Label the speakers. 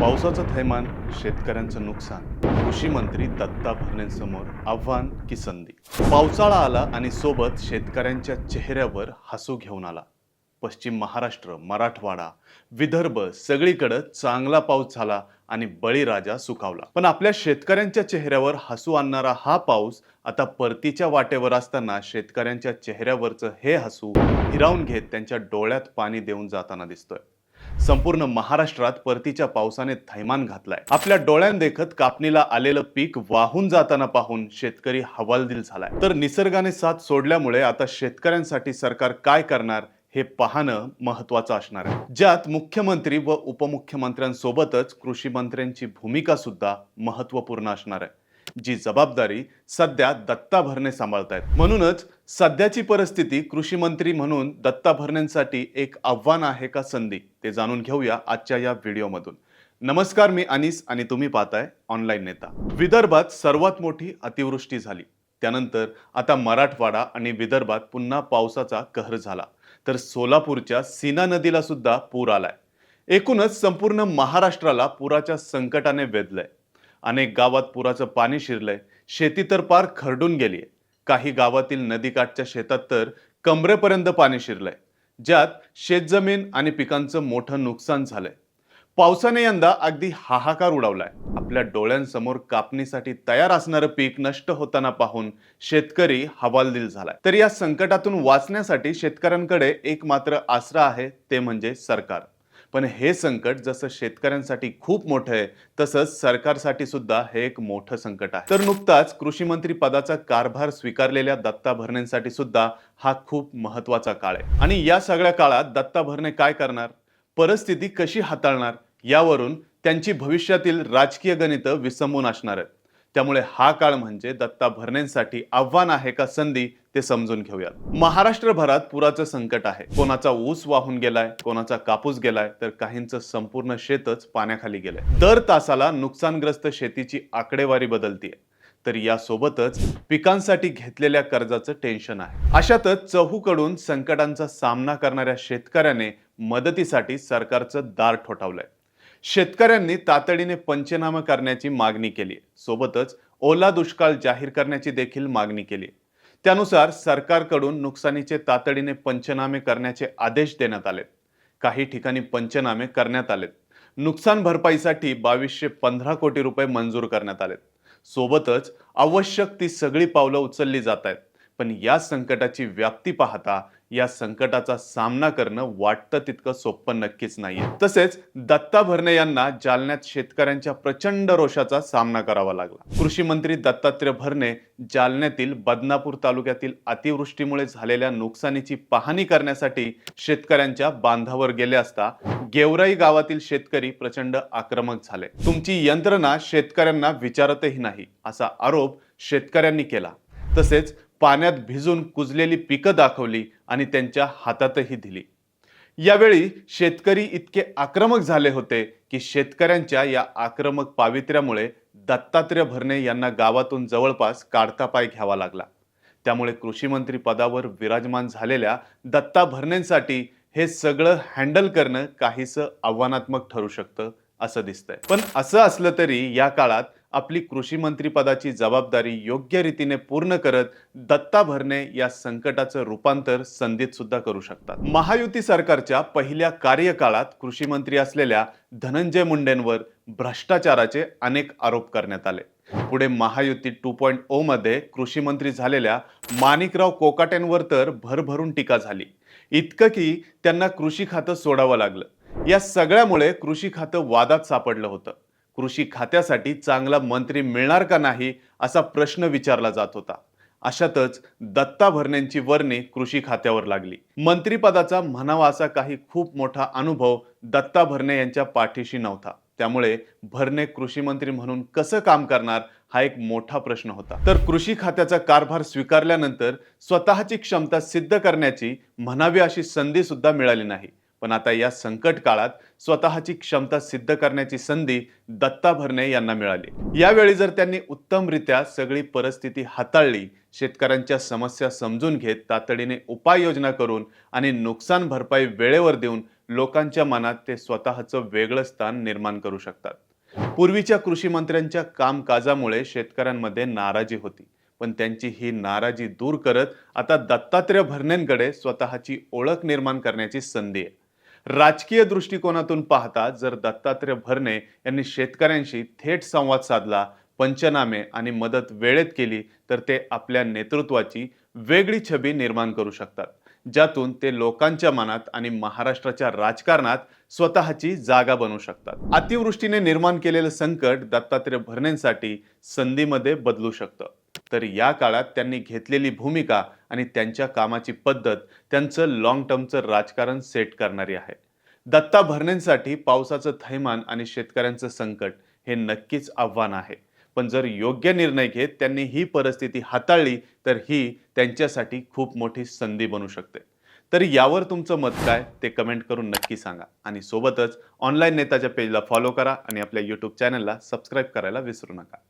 Speaker 1: पावसाचं थैमान शेतकऱ्यांचं नुकसान. कृषी मंत्री दत्ता भरणेंसमोर आव्हान की संधी? पावसाळा आला आणि सोबत शेतकऱ्यांच्या चेहऱ्यावर हसू घेऊन आला. पश्चिम महाराष्ट्र मराठवाडा विदर्भ सगळीकडं चांगला पाऊस झाला आणि बळीराजा सुखावला. पण आपल्या शेतकऱ्यांच्या चेहऱ्यावर हसू आणणारा हा पाऊस आता परतीच्या वाटेवर असताना शेतकऱ्यांच्या चेहऱ्यावरचं हे हसू हिरावून घेत त्यांच्या डोळ्यात पाणी देऊन जाताना दिसतोय. संपूर्ण महाराष्ट्रात परतीच्या पावसाने थैमान घातलाय. आपल्या डोळ्यांदेखत कापणीला आलेलं पीक वाहून जाताना पाहून शेतकरी हवालदिल झालाय. तर निसर्गाने साथ सोडल्यामुळे आता शेतकऱ्यांसाठी सरकार काय करणार हे पाहणं महत्वाचं असणार आहे. ज्यात मुख्यमंत्री व उपमुख्यमंत्र्यांसोबतच कृषी मंत्र्यांची भूमिका सुद्धा महत्त्वपूर्ण असणार आहे. जी जबाबदारी सध्या दत्ता भरणे सांभाळतायत. म्हणूनच सध्याची परिस्थिती कृषी मंत्री म्हणून दत्ता भरणेंसाठी एक आव्हान आहे का संधी? ते जाणून घेऊया आजच्या या व्हिडिओमधून. नमस्कार मी अनिस आणि तुम्ही पाहताय ऑनलाईन नेता. विदर्भात सर्वात मोठी अतिवृष्टी झाली. त्यानंतर आता मराठवाडा आणि विदर्भात पुन्हा पावसाचा कहर झाला. तर सोलापूरच्या सीना नदीला सुद्धा पूर आलाय. एकूणच संपूर्ण महाराष्ट्राला पुराच्या संकटाने वेधलंय. अनेक गावात पुराचं पाणी शिरलंय. शेती तर पार खरडून गेलीय. काही गावातील नदीकाठच्या शेतात तर कमरेपर्यंत पाणी शिरलंय. ज्यात शेतजमीन आणि पिकांचं मोठं नुकसान झालंय. पावसाने यंदा अगदी हाहाकार उडवलाय. आपल्या डोळ्यांसमोर कापणीसाठी तयार असणारं पीक नष्ट होताना पाहून शेतकरी हवालदिल झालाय. तर या संकटातून वाचण्यासाठी शेतकऱ्यांकडे एक मात्र आसरा आहे ते म्हणजे सरकार. पण हे संकट जसं शेतकऱ्यांसाठी खूप मोठं आहे तसंच सरकारसाठी सुद्धा हे एक मोठं संकट आहे. तर नुकताच कृषी मंत्री पदाचा कारभार स्वीकारलेल्या दत्ता भरणेंसाठी सुद्धा हा खूप महत्त्वाचा काळ आहे. आणि या सगळ्या काळात दत्ता भरणे काय करणार? परिस्थिती कशी हाताळणार? यावरून त्यांची भविष्यातील राजकीय गणितं विसंबून असणार आहेत. त्यामुळे हा काळ म्हणजे दत्ता भरणेंसाठी आव्हान आहे का संधी ते समजून घेऊयात. महाराष्ट्रभरात पुराचं संकट आहे. कोणाचा ऊस वाहून गेलाय कोणाचा कापूस गेलाय तर काहींचं संपूर्ण शेतच पाण्याखाली गेलंय. दर तासाला नुकसानग्रस्त शेतीची आकडेवारी बदलतीये. तर यासोबतच पिकांसाठी घेतलेल्या कर्जाचं टेन्शन आहे. अशातच चहूकडून संकटांचा सामना करणाऱ्या शेतकऱ्याने मदतीसाठी सरकारचं दार ठोठावलंय. शेतकऱ्यांनी तातडीने पंचनामा करण्याची मागणी केली सोबतच ओला दुष्काळ जाहीर करण्याची देखील मागणी केली त्यानुसार सरकारकडून नुकसानीचे तातडीने पंचनामे करण्याचे आदेश देण्यात आलेत. काही ठिकाणी पंचनामे करण्यात आलेत. नुकसान भरपाईसाठी बावीसशे पंधरा कोटी रुपये मंजूर करण्यात आलेत. सोबतच आवश्यक ती सगळी पावलं उचलली जात आहेत. पण या संकटाची व्याप्ती पाहता या संकटाचा सामना करणं वाटतं तितकं सोपं नक्कीच नाहीये. तसेच दत्ता भरणे यांना जालन्यात शेतकऱ्यांच्या प्रचंड रोषाचा सामना करावा लागला. कृषी मंत्री दत्तात्रय भरणे जालन्यातील बदनापूर तालुक्यातील अतिवृष्टीमुळे झालेल्या नुकसानीची पाहणी करण्यासाठी शेतकऱ्यांच्या बांधावर गेले असता गेवराई गावातील शेतकरी प्रचंड आक्रमक झाले. तुमची यंत्रणा शेतकऱ्यांना विचारतही नाही असा आरोप शेतकऱ्यांनी केला. तसेच पाण्यात भिजून कुजलेली पिकं दाखवली आणि त्यांच्या हातातही दिली. यावेळी शेतकरी इतके आक्रमक झाले होते की शेतकऱ्यांच्या या आक्रमक पावित्र्यामुळे दत्तात्रय भरणे यांना गावातून जवळपास काढता पाय घ्यावा लागला. त्यामुळे कृषी मंत्री पदावर विराजमान झालेल्या दत्ता भरणेंसाठी हे सगळं हँडल करणं काहीसं आव्हानात्मक ठरू शकतं असं दिसतंय. पण असं असलं तरी या काळात आपली कृषी मंत्रीपदाची जबाबदारी योग्य रीतीने पूर्ण करत दत्ता भरणे या संकटाचं रूपांतर संधीत सुद्धा करू शकतात. महायुती सरकारच्या पहिल्या कार्यकाळात कृषी मंत्री असलेल्या धनंजय मुंडेंवर भ्रष्टाचाराचे अनेक आरोप करण्यात आले. पुढे महायुती टू पॉईंट ओ मध्ये कृषी मंत्री झालेल्या माणिकराव कोकाटेंवर तर भरभरून टीका झाली. इतकं की त्यांना कृषी खातं सोडावं लागलं. या सगळ्यामुळे कृषी खातं वादात सापडलं होतं. कृषी खात्यासाठी चांगला मंत्री मिळणार का नाही असा प्रश्न विचारला जात होता. अशातच दत्ता भरणेंची वर्णी कृषी खात्यावर लागली. मंत्रीपदाचा म्हणावा असा काही खूप मोठा अनुभव दत्ता भरणे यांच्या पाठीशी नव्हता. त्यामुळे भरणे कृषी मंत्री म्हणून कसं काम करणार हा एक मोठा प्रश्न होता. तर कृषी खात्याचा कारभार स्वीकारल्यानंतर स्वतःची क्षमता सिद्ध करण्याची म्हणावी अशी संधी सुद्धा मिळाली नाही. पण आता या संकट काळात स्वतःची क्षमता सिद्ध करण्याची संधी दत्ता भरणे यांना मिळाली. यावेळी जर त्यांनी उत्तमरित्या सगळी परिस्थिती हाताळली शेतकऱ्यांच्या समस्या समजून घेत तातडीने उपाययोजना करून आणि नुकसान भरपाई वेळेवर देऊन लोकांच्या मनात ते स्वतःचं वेगळं स्थान निर्माण करू शकतात. पूर्वीच्या कृषी मंत्र्यांच्या कामकाजामुळे शेतकऱ्यांमध्ये नाराजी होती पण त्यांची ही नाराजी दूर करत आता दत्तात्रय भरणेंकडे स्वतःची ओळख निर्माण करण्याची संधी आहे. राजकीय दृष्टिकोनातून पाहता जर दत्तात्रय भरणे यांनी शेतकऱ्यांशी थेट संवाद साधला पंचनामे आणि मदत वेळेत केली तर ते आपल्या नेतृत्वाची वेगळी छबी निर्माण करू शकतात ज्यातून ते लोकांच्या मनात आणि महाराष्ट्राच्या राजकारणात स्वतःची जागा बनवू शकतात. अतिवृष्टीने निर्माण केलेलं संकट दत्तात्रय भरणेंसाठी संधीमध्ये बदलू शकतं. तर या काळात त्यांनी घेतलेली भूमिका आणि त्यांच्या कामाची पद्धत त्यांचं लॉंग टर्मचं राजकारण सेट करणारी आहे. दत्ता भरणेंसाठी पावसाचं थैमान आणि शेतकऱ्यांचं संकट हे नक्कीच आव्हान आहे. पण जर योग्य निर्णय घेत त्यांनी ही परिस्थिती हाताळली तर ही त्यांच्यासाठी खूप मोठी संधी बनू शकते. तर यावर तुमचं मत काय? ते कमेंट करून नक्की सांगा. आणि सोबतच ऑनलाईन नेताच्या पेजला फॉलो करा आणि आपल्या यूट्यूब चॅनलला सबस्क्राईब करायला विसरू नका.